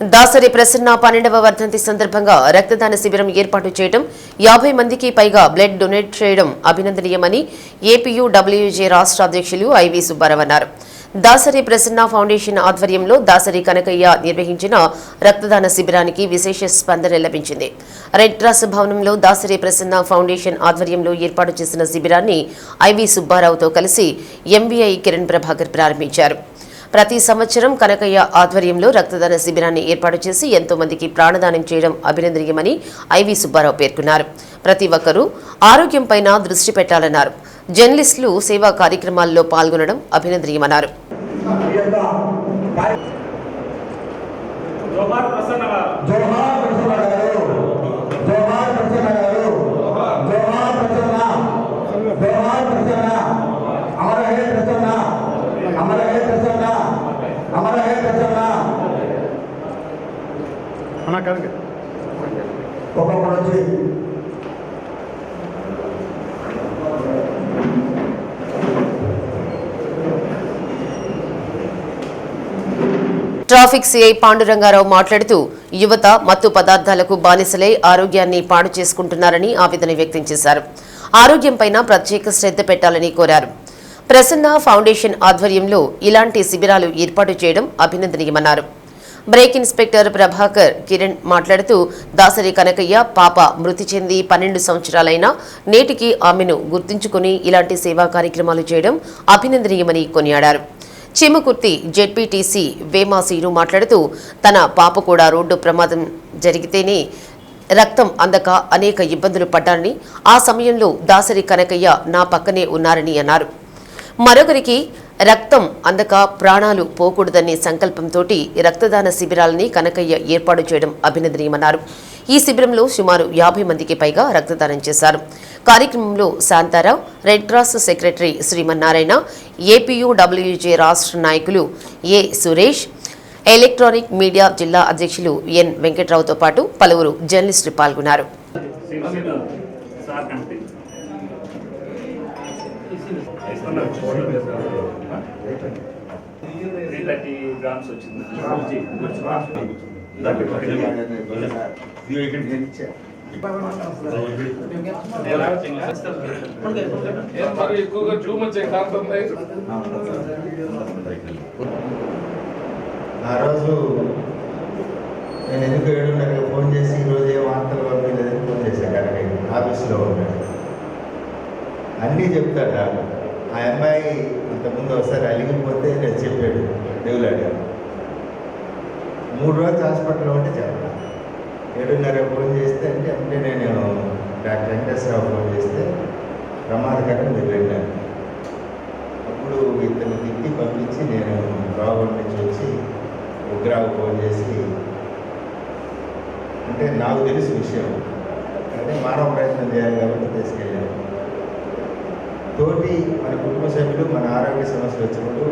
దాసరి ప్రసన్న పన్నెండవ వర్ధంతి సందర్భంగా రక్తదాన శిబిరం ఏర్పాటు చేయడం యాభై మందికి పైగా బ్లడ్ డొనేట్ చేయడం అభినందనీయమని ఏపీయూడబ్ల్యూజే రాష్ట్ర అధ్యక్షులు ఐవి సుబ్బారావు అన్నారు. దాసరి ప్రసన్న ఫౌండేషన్ ఆధ్వర్యంలో దాసరి కనకయ్య నిర్వహించిన రక్తదాన శిబిరానికి విశేష స్పందన లభించింది. రెడ్ క్రాస్ భవనంలో దాసరి ప్రసన్న ఫౌండేషన్ ఆధ్వర్యంలో ఏర్పాటు చేసిన శిబిరాన్ని ఐవి సుబ్బారావుతో కలిసి ఎంవీఐ కిరణ్ ప్రభాకర్ ప్రారంభించారు. ప్రతి సంవత్సరం కనకయ్య ఆధ్వర్యంలో రక్తదాన శిబిరాన్ని ఏర్పాటు చేసి ఎంతో మందికి ప్రాణదానం చేయడం అభినందనీయమని ఐవి సుబ్బారావు పేర్కొన్నారు. ప్రతి ఒక్కరూ ఆరోగ్యంపైన దృష్టి పెట్టాలన్నారు. జర్నలిస్టులు సేవా కార్యక్రమాల్లో పాల్గొనడం అభినందనీయమన్నారు. జోహార్ ప్రసన్న జోహార్ ప్రసన్న గారు జోహార్ ప్రసన్న గారు జోహార్ ప్రసన్న జోహార్ ప్రసన్న అమర హే ప్రసన్న అమర హే ప్రసన్న అమర కనుక. ఒక్కొక్కరు వచ్చి ట్రాఫిక్ సిఐ పాండురంగారావు మాట్లాడుతూ యువత మత్తు పదార్థాలకు బానిసలై ఆరోగ్యాన్ని పాడు చేసుకుంటున్నారని ఆవేదన వ్యక్తం చేశారు. ఆరోగ్యంపైన ప్రత్యేక శ్రద్ధ పెట్టాలని కోరారు. ప్రసన్న ఫౌండేషన్ ఆధ్వర్యంలో ఇలాంటి శిబిరాలు ఏర్పాటు చేయడం అభినందనీయమన్నారు. బ్రేక్ ఇన్స్పెక్టర్ ప్రభాకర్ కిరణ్ మాట్లాడుతూ దాసరి కనకయ్య పాప మృతి చెంది పన్నెండు సంవత్సరాలైనా నేటికి ఆమెను గుర్తుంచుకుని ఇలాంటి సేవా కార్యక్రమాలు చేయడం అభినందనీయమని కొనియాడారు. చిమకుర్తి జెడ్పీటీసీ వేమాసీను మాట్లాడుతూ తన పాప కూడా రోడ్డు ప్రమాదం జరిగితేనే రక్తం అందక అనేక ఇబ్బందులు పడ్డారని ఆ సమయంలో దాసరి కనకయ్య నా పక్కనే ఉన్నారని అన్నారు. మరొకరికి రక్తం అందక ప్రాణాలు పోకూడదనే సంకల్పంతో రక్తదాన శిబిరాలని కనకయ్య ఏర్పాటు చేయడం అభినందనీయమన్నారు. ఈ శిబిరంలో సుమారు యాభై మందికి పైగా రక్తదానం చేశారు. కార్యక్రమంలో Shantarao red cross secretary Srimannarayana APUWJ రాష్ట్ర నాయకులు ఏ సురేష్ ఎలక్ట్రానిక్ మీడియా జిల్లా అధ్యక్షులు ఎన్ వెంకట్రావుతో పాటు పలువురు జర్నలిస్టులు పాల్గొన్నారు. త్రీ థర్టీ గ్రామ్స్ వచ్చింది. ఏం ఎక్కువగా కాకుండా ఆ రోజు నేను ఎందుకు ఏడున్నరకు ఫోన్ చేసి ఈరోజు ఏ వార్తలు పంపించలేదని ఫోన్ చేశాను కనుక ఆఫీస్లో ఉన్నాడు అన్నీ చెప్తాడు నాకు ఆ అమ్మాయి అంతకుముందు ఒకసారి అలిగిపోతే నేను చెప్పాడు దేవులాడు మూడు రోజులు హాస్పిటల్లో ఉంటే చెప్పాను ఏడున్నర ఫోన్ చేస్తే అంటే అంటే నేను డాక్టర్ వెంకటేశ్వరరావు ఫోన్ చేస్తే ప్రమాదకరం మీరు వెళ్ళాను అప్పుడు ఇతను తిట్టి పంపించి నేను రావుగఢ్ నుంచి వచ్చి ఉగ్రాకు ఫోన్ చేసి అంటే నాకు తెలిసిన విషయం. అంటే మానవ ప్రయత్నం చేయాలి కాబట్టి తీసుకెళ్ళాను. తోటి మన కుటుంబ సభ్యులు మన ఆరోగ్య సమస్యలు వచ్చినప్పుడు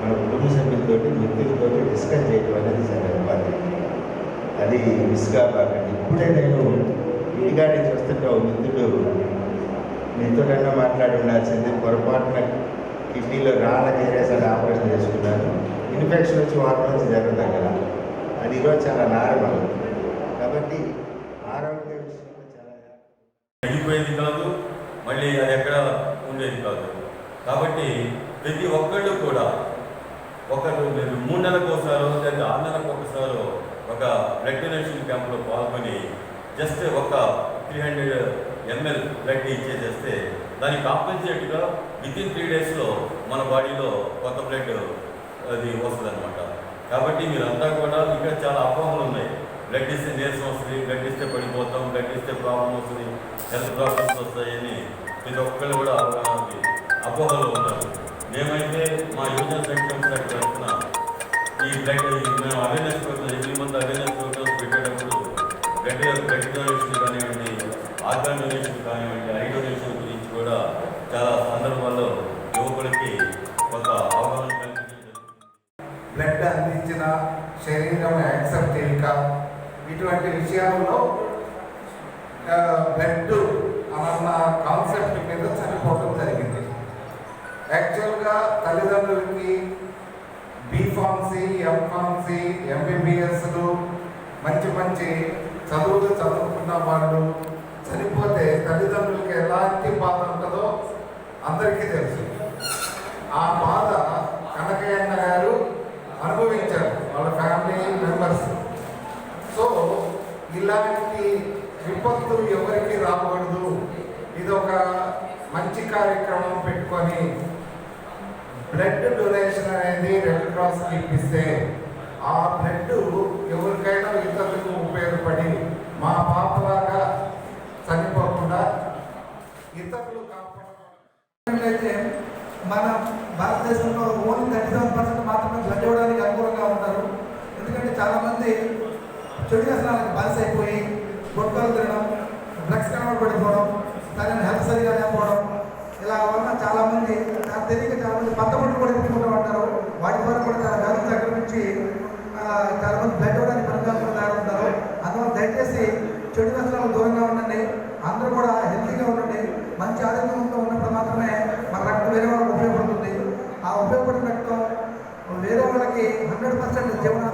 మన కుటుంబ సభ్యులతోటి మిత్రులతోటి డిస్కస్ చేయడం అనేది చాలా ఇబ్బంది అది మిస్ కాకండి. ఇప్పుడే నేను ఇంటికా నుంచి వస్తుంటే ఒక మిత్రుడు మీతోనన్నా మాట్లాడి ఉండాల్సింది పొరపాటున కిడ్నీలో రాళ్ళ కేరేసారి ఆపరేషన్ చేసుకున్నాను. ఇన్ఫెక్షన్ వచ్చి వారం నుంచి జరగదు కదా. అది ఈరోజు చాలా నార్మల్. కాబట్టి ఆరోగ్య విషయంలో చాలా తగ్గిపోయింది కాదు. మళ్ళీ అది ఎక్కడ ఉండేది కాదు. కాబట్టి ప్రతి ఒక్కళ్ళు కూడా ఒకరు మీరు మూడు నెలలకు ఒకసారి లేదా ఆరు నెలలకు ఒకసారి ఒక బ్లడ్ డొనేషన్ క్యాంప్లో పాల్గొని జస్ట్ ఒక త్రీ హండ్రెడ్ ఎంఎల్ బ్లడ్ ఇచ్చేసేస్తే దానికి కాంపెన్సేట్గా విత్ ఇన్ త్రీ డేస్లో మన బాడీలో కొత్త బ్లడ్ అది వస్తుంది అనమాట కాబట్టి మీరంతా కూడా ఇంకా చాలా అపోహలు ఉన్నాయి. బ్లడ్ ఇస్తే నీరసం వస్తుంది బ్లడ్ ఇస్తే పడిపోతాం బ్లడ్ ఇస్తే ప్రాబ్లం వస్తుంది హెల్త్ ప్రాబ్లమ్స్ వస్తాయని ప్రతి ఒక్కళ్ళు కూడా అవగాహన ఉంది. అపోహలు ఉన్నారు మేమైతే మా యువజన సంక్షేమ శాఖ తరఫున ఈ మేము అవేర్నెస్ ప్రోగ్రామ్ ఎన్ని మంది అవేర్నెస్ ప్రోగ్రామ్స్ పెట్టేటప్పుడు బ్లడ్ బ్లడ్ డొనేషన్ కానివ్వండి ఆర్గాన్ డొనేషన్ కానివ్వండి ఐ డొనేషన్ గురించి కూడా చాలా సందర్భాల్లో యువకులకి కొంత అవగాహన బ్లడ్ అందించిన శరీరం యాక్సెప్ట్ చేయక ఇటువంటి విషయాల్లో బ్లడ్ అన్న కాన్సెప్ట్ మీద చనిపోవడం జరిగింది. యాక్చువల్గా తల్లిదండ్రులకి బీఫార్మసీ ఎంఫార్మసీ ఎంబీబీఎస్లు మంచి మంచి చదువులు చదువుకున్న వాళ్ళు చనిపోతే తల్లిదండ్రులకి ఎలాంటి బాధ ఉంటుందో అందరికీ తెలుసు. ఆ బాధ కనకయ్యన్న గారు అనుభవించారు వాళ్ళ ఫ్యామిలీ మెంబర్స్. సో ఇలాంటి విపత్తు ఎవరికి రాకూడదు. ఇది ఒక మంచి కార్యక్రమం పెట్టుకొని బ్లడ్ డొనేషన్ అనేది రెడ్ క్రాస్ ఇప్పిస్తే ఆ బ్లడ్ ఎవరికైనా ఇతరులకు ఉపయోగపడి మా పాపలాగా చనిపోకుండా ఇతరులు కాపాడాలి అయితే మన భారతదేశంలో ఓన్లీ థర్టీ సెవెన్ పర్సెంట్ మాత్రమే బ్లడ్ ఇవ్వడానికి అనుకూలంగా ఉంటారు. ఎందుకంటే చాలామంది చెడు వ్యసనాలకు బానిస అయిపోయి తినడం డ్రగ్స్ కనబడిపోవడం పడిపోవడం సరైన హెల్త్ సరిగా లేకపోవడం ఇలా వలన చాలామంది నాకు తెలియక చాలామంది పక్కపట్టు కూడా పెట్టుకుంటూ ఉంటారు వాటి ద్వారా కూడా చాలా వ్యాధులు నుంచి చాలామంది బ్లడ్ ఇవ్వడానికి పనికిరాకుండా తయారవుతారు అందువల్ల దయచేసి చెడు వ్యసనాలకు దూరంగా ఉండండి. అందరూ కూడా హెల్తీగా ఉండండి. మంచి ఆరోగ్యంతో ఉన్నప్పుడు మాత్రమే మన రక్తం వేరే వాళ్ళకి ఉపయోగపడుతుంది. ఆ ఉపయోగపడిన రక్తం వేరే వాళ్ళకి హండ్రెడ్ పర్సెంట్ జీవన